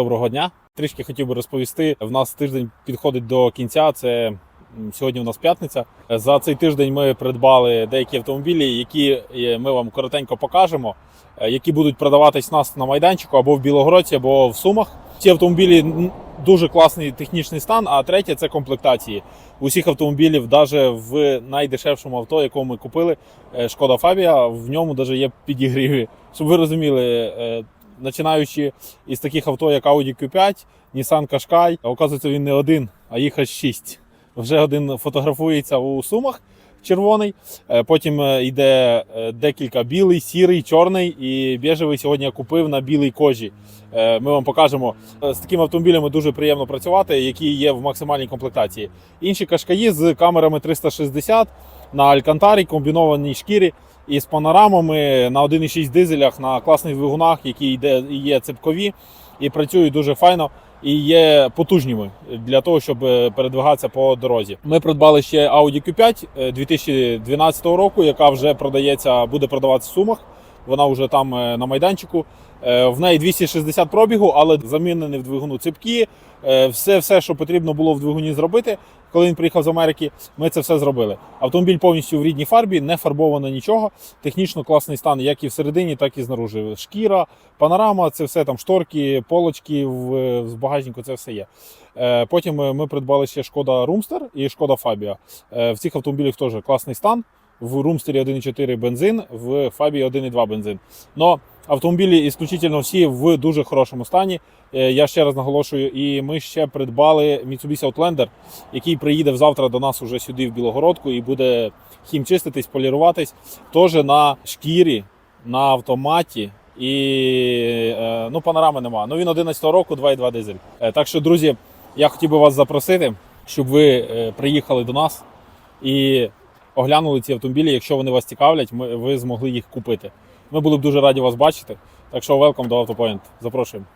Доброго дня. Трішки хотів би розповісти. В нас тиждень підходить до кінця. Це сьогодні у нас п'ятниця. За цей тиждень ми придбали деякі автомобілі, які е, ми вам коротенько покажемо, е, які будуть продаватись нас на майданчику або в Білогородці, або в Сумах. Ці автомобілі дуже класний технічний стан. А третє це комплектації. Усіх автомобілів, навіть в найдешевшому авто, якого ми купили, е, Шкода Фабія, в ньому навіть є підігріви. Щоб ви розуміли, починаючи із таких авто, як Audi Q5, Nissan Qashqai, оказується він не один, а їх аж шість. Вже один фотографується у сумах червоний. е, Потім е, йде е, декілька білий, сірий, чорний і біжевий сьогодні я купив на білій кожі. Ми вам покажемо. З такими автомобілями дуже приємно працювати, які є в максимальній комплектації. Інші кашкаї з камерами 360 на Алькантарі, комбінованій шкірі і з панорамами на 1,6 дизелях на класних двигунах, які йде, є цепкові і працюють дуже файно. І є потужніми для того, щоб е, передвигатися по дорозі. Ми придбали ще Audi Q5 е, 2012 року, яка вже продається, буде продаватися в Сумах. Вона вже там е, на майданчику. Е, В неї 260 пробігу, але замінені в двигуну цепки. Е, Все, все, що потрібно було в двигуні зробити. Коли він приїхав з Америки, ми це все зробили. Автомобіль повністю в рідній фарбі, не фарбовано нічого. Технічно класний стан, як і всередині, так і знаружи. Шкіра, панорама, це все там шторки, полочки в, в багажнику, це все є. Потім ми придбали ще шкода Румстер і шкода Фабія. В цих автомобілях теж класний стан. В Румстері 1,4 бензин, в Фабії 1,2 бензин. Но автомобілі ісключительно всі в дуже хорошому стані. Е, Я ще раз наголошую, і ми ще придбали Mitsubishi Outlander, який приїде завтра до нас уже сюди в Білогородку і буде хімчиститись, поліруватись. Теж на шкірі, на автоматі. І е, ну, панорами нема. Ну він 11 року, 2,2 дизель. Е, Так що, друзі, я хотів би вас запросити, щоб ви приїхали до нас і оглянули ці автомобілі. Якщо вони вас цікавлять, ми, ви змогли їх купити. Ми були б дуже раді вас бачити. Так що welcome до Автопоінт. Запрошуємо.